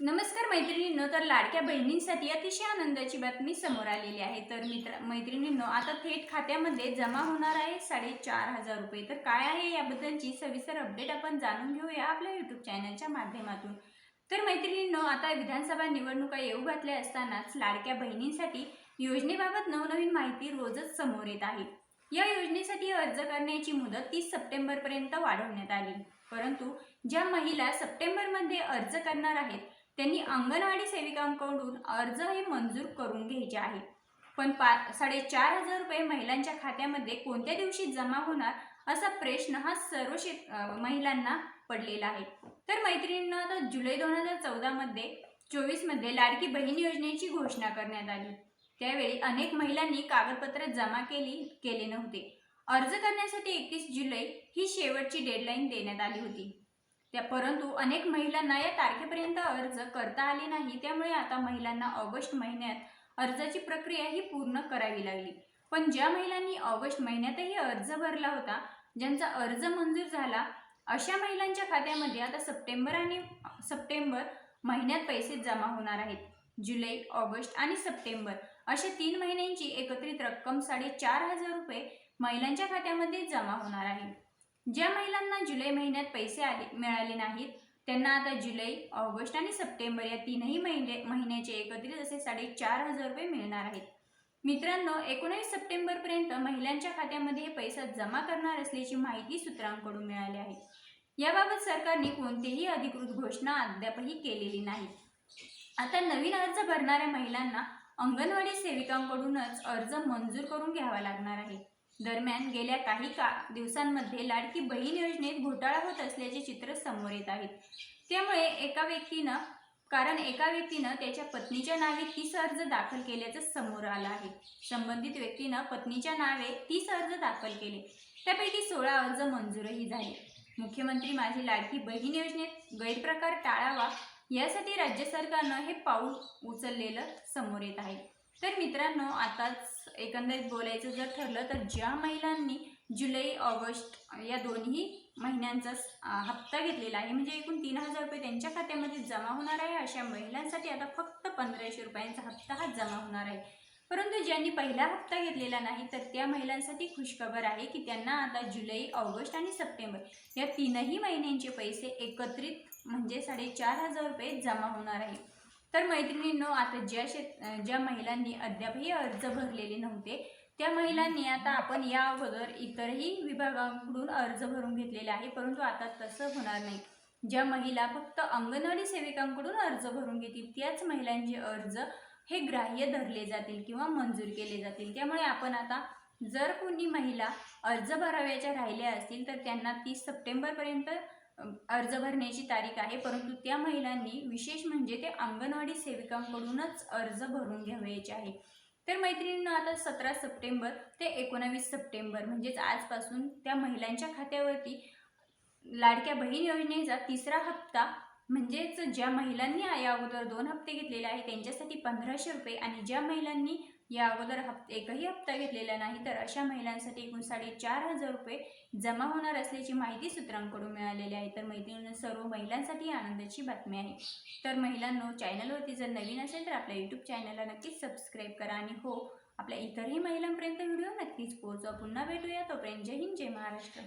नमस्कार मैत्रिणींनो तर लाडक्या बहिणींसाठी अतिशय आनंदाची बातमी समोर आलेली आहे. तर मित्र मैत्रिणींनो आता थेट खात्यामध्ये जमा होणार आहे साडेचार हजार रुपये. तर काय आहे याबद्दलची सविस्तर अपडेट आपण जाणून घेऊया आपल्या यूट्यूब चॅनलच्या माध्यमातून. तर मैत्रिणींनो आता विधानसभा निवडणुका येऊ घातल्या असतानाच लाडक्या बहिणींसाठी योजनेबाबत नवनवीन माहिती रोजच समोर येत आहे. या योजनेसाठी अर्ज करण्याची मुदत तीस सप्टेंबरपर्यंत वाढवण्यात आली. परंतु ज्या महिला सप्टेंबरमध्ये अर्ज करणार आहेत त्यांनी अंगणवाडी सेविकांकडून अर्ज हे मंजूर करून घ्यायचे आहे पण पा साडेचार हजार रुपये महिलांच्या खात्यामध्ये कोणत्या दिवशी जमा होणार असा प्रश्न हा सर्व शेत महिलांना पडलेला आहे. तर मैत्रिणींना आता जुलै दोन हजार चौदामध्ये चोवीसमध्ये लाडकी बहीण योजनेची घोषणा करण्यात आली. त्यावेळी अनेक महिलांनी कागदपत्र जमा केली केले नव्हते. अर्ज करण्यासाठी एकतीस जुलै ही शेवटची डेडलाईन देण्यात आली होती. त्या परंतु अनेक महिलांना या तारखेपर्यंत अर्ज करता आले नाही. त्यामुळे आता महिलांना ऑगस्ट महिन्यात अर्जाची प्रक्रिया ही पूर्ण करावी लागली. पण ज्या महिलांनी ऑगस्ट महिन्यातही अर्ज भरला होता ज्यांचा अर्ज मंजूर झाला अशा महिलांच्या खात्यामध्ये आता सप्टेंबर आणि सप्टेंबर महिन्यात पैसे जमा होणार आहेत. जुलै ऑगस्ट आणि सप्टेंबर अशा तीन महिन्यांची एकत्रित रक्कम साडेचार हजार रुपये महिलांच्या खात्यामध्ये जमा होणार आहे. ज्या महिलांना जुलै महिन्यात पैसे आले मिळाले नाहीत त्यांना आता जुलै ऑगस्ट आणि सप्टेंबर या तीनही महिने महिन्याचे एकत्रित असे साडेचार हजार रुपये मिळणार आहेत. मित्रांनो एकोणीस सप्टेंबरपर्यंत महिलांच्या खात्यामध्ये हे पैसा जमा करणार असल्याची माहिती सूत्रांकडून मिळाली आहे. याबाबत सरकारने कोणतीही अधिकृत घोषणा अद्यापही केलेली नाही. आता नवीन अर्ज भरणाऱ्या महिलांना अंगणवाडी सेविकांकडूनच अर्ज मंजूर करून घ्यावा लागणार आहे. दरम्यान गेल्या काही का दिवसांमध्ये लाडकी बहीण योजनेत घोटाळा होत असल्याचे चित्र समोर येत आहेत. त्यामुळे एका व्यक्तीनं कारण एका व्यक्तीनं त्याच्या पत्नीच्या नावे तीस अर्ज दाखल केल्याचं समोर आलं आहे. संबंधित व्यक्तीनं पत्नीच्या नावे तीस अर्ज दाखल केले. त्यापैकी सोळा अर्ज मंजूरही झाले. मुख्यमंत्री माझी लाडकी बहीण योजनेत गैरप्रकार टाळावा यासाठी राज्य सरकारनं हे पाऊल उचललेलं समोर येत आहे. तर मित्रांनो आताच एकंदरीत बोलायचं जर ठरलं तर ज्या महिलांनी जुलै ऑगस्ट या दोन्ही महिन्यांचा हप्ता घेतलेला आहे म्हणजे एकूण तीन हजार रुपये त्यांच्या खात्यामध्ये जमा होणार आहे अशा महिलांसाठी आता फक्त पंधराशे रुपयांचा हप्ता हा जमा होणार आहे. परंतु ज्यांनी पहिला हप्ता घेतलेला नाही तर त्या महिलांसाठी खुशखबर आहे की त्यांना आता जुलै ऑगस्ट आणि सप्टेंबर या तीनही महिन्यांचे पैसे एकत्रित म्हणजे साडेचार हजार रुपये जमा होणार आहे. तर मैत्रिणींनो आता ज्या शेत ज्या महिलांनी अद्यापही अर्ज भरलेले नव्हते त्या महिलांनी आता आपण या अगोदर इतरही विभागाकडून अर्ज भरून घेतलेले आहे परंतु आता तसं होणार नाही. ज्या महिला फक्त अंगणवाडी सेविकांकडून अर्ज भरून घेतील त्याच महिलांचे अर्ज हे ग्राह्य धरले जातील किंवा मंजूर केले जातील. त्यामुळे आपण आता जर कोणी महिला अर्ज भरावयाच्या राहिल्या असतील तर त्यांना तीस सप्टेंबरपर्यंत अर्ज भरण्याची तारीख आहे परंतु त्या महिलांनी विशेष म्हणजे ते अंगणवाडी सेविकांकडूनच अर्ज भरून घ्यावयाचे आहे. तर मैत्रिणींना आता सतरा सप्टेंबर ते एकोणावीस सप्टेंबर म्हणजेच आजपासून त्या महिलांच्या खात्यावरती लाडक्या बहीण योजनेचा तिसरा हप्ता म्हणजेच ज्या महिलांनी या अगोदर दोन हप्ते घेतलेले आहे त्यांच्यासाठी पंधराशे रुपये आणि ज्या महिलांनी या अगोदर हप्ते एकही हप्ता घेतलेला नाही तर अशा महिलांसाठी एकूण साडेचार हजार रुपये जमा होणार असल्याची माहिती सूत्रांकडून मिळालेली आहे. तर मैत्रिणींनो सर्व महिलांसाठी आनंदाची बातमी आहे. तर महिलांनो चॅनलवरती जर नवीन असेल तर आपल्या यूट्यूब चॅनलला नक्कीच सबस्क्राईब करा आणि हो आपल्या इतरही महिलांपर्यंत व्हिडिओ नक्कीच पोहोचवा. पुन्हा भेटूया. तोपर्यंत जय हिंद जय महाराष्ट्र.